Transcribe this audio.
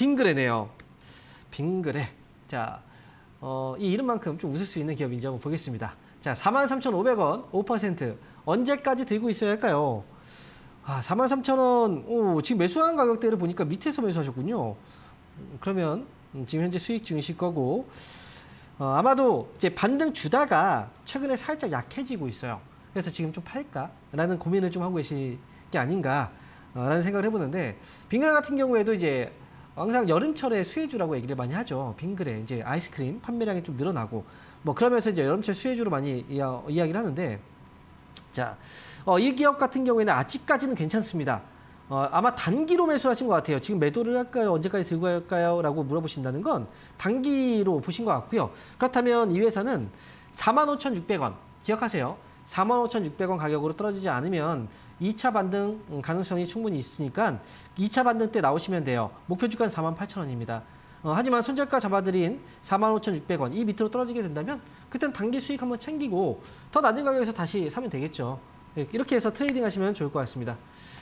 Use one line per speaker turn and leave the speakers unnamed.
빙그레네요. 빙그레. 자, 어, 이 이름만큼 좀 웃을 수 있는 기업인지 한번 보겠습니다. 자, 43,500원, 5% 언제까지 들고 있어야 할까요? 아, 43,000원. 오, 지금 매수한 가격대를 보니까 밑에서 매수하셨군요. 음, 그러면 음, 지금 현재 수익 중이실 거고 어, 아마도 이제 반등 주다가 최근에 살짝 약해지고 있어요. 그래서 지금 좀 팔까라는 고민을 좀 하고 계실 게 아닌가라는 생각을 해보는데 빙그레 같은 경우에도 이제 항상 여름철에 수혜주라고 얘기를 많이 하죠. 빙그레 이제 아이스크림 판매량이 좀 늘어나고 뭐 그러면서 이제 여름철 수혜주로 많이 이야, 이야기를 하는데 자, 어, 이 기업 같은 경우에는 아직까지는 괜찮습니다. 어, 아마 단기로 매수하신 것 같아요. 지금 매도를 할까요? 언제까지 들고 갈까요? 라고 물어보신다는 건 단기로 보신 것 같고요. 그렇다면 이 회사는 45,600원 기억하세요. 45,600원 가격으로 떨어지지 않으면 2차 반등 음, 가능성이 충분히 있으니까 2차 반등 때 나오시면 돼요. 목표 주가는 48,000원입니다. 어, 하지만 손절가 잡아드린 45,600원 이 밑으로 떨어지게 된다면 그땐 단기 수익 한번 챙기고 더 낮은 가격에서 다시 사면 되겠죠. 예, 이렇게 해서 트레이딩 하시면 좋을 것 같습니다.